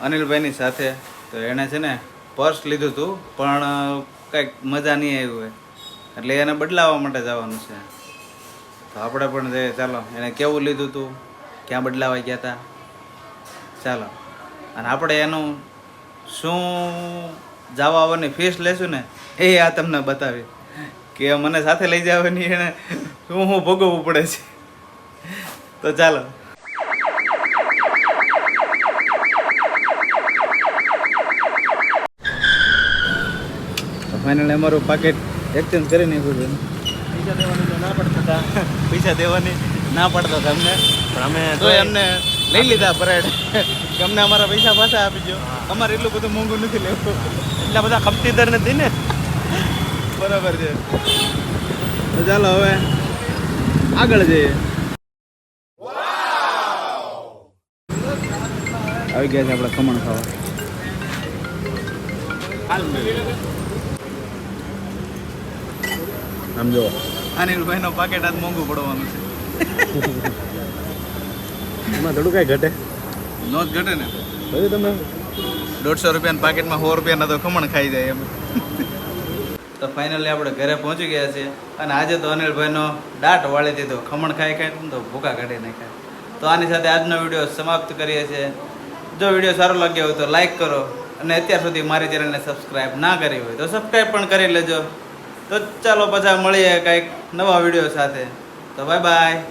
અનિલભાઈની સાથે. તો એણે છે ને પર્સ લીધું હતું પણ કંઈક મજા નહીં આવ્યું એટલે એને બદલાવવા માટે જવાનું છે. તો આપણે પણ જઈએ. ચાલો, એને કેવું લીધું હતું ક્યાં બદલાવા ગયા હતા ચાલો. અને આપણે એનું શું જવા આવવાની ફીસ લેશું ને, એ આ તમને બતાવી કે મને સાથે લઈ જવાની એને શું શું ભોગવવું પડે છે? તો ચાલો. ફાઇનલ અમારું પાકેટ એક્સચેન્જ કરી નાખ્યું છે. પૈસા દેવાની ના પડતા હતા. પૈસા દેવાની ના પડતા હતા અમને. પણ અમે તો એમને લઈ લીધા પરેડ કે અમને અમારા પૈસા પાછા આપી દો અમારે એટલું બધું મોંઘું નથી લેવું. એટલા બધા ખમતીદાર નથી ને. બરાબર છે. તો ચાલો હવે આગળ જઈએ. આવી ગયા છે આપણે ખમણ ખાવા. હાલ આમ જો. અનિલભાઈનો પાકેટ આજ મોંઘું પડવાનું છે. એમાં થોડું કાંઈ ઘટે. નો જ ઘટે ને. જોયું તમે? દોઢસો રૂપિયાના પાકેટમાં સો રૂપિયાના તો ખમણ ખાઈ જાય એમ. તો ફાઇનલી આપણે ઘરે પહોંચી ગયા છીએ અને આજે તો અનિલભાઈનો દાટ વાળી દીધો ખમણ ખાઈ ખાઈ તો ભૂકા કાઢી ખાય તો આની સાથે આજનો વીડિયો સમાપ્ત કરીએ છીએ. જો વીડિયો સારો લાગ્યો હોય તો લાઈક કરો અને અત્યાર સુધી મારી ચેનલને સબસ્ક્રાઈબ ના કરી હોય તો સબસ્ક્રાઈબ પણ કરી લેજો. તો ચાલો પાછા મળીએ કંઈક નવા વીડિયો સાથે. તો બાય બાય.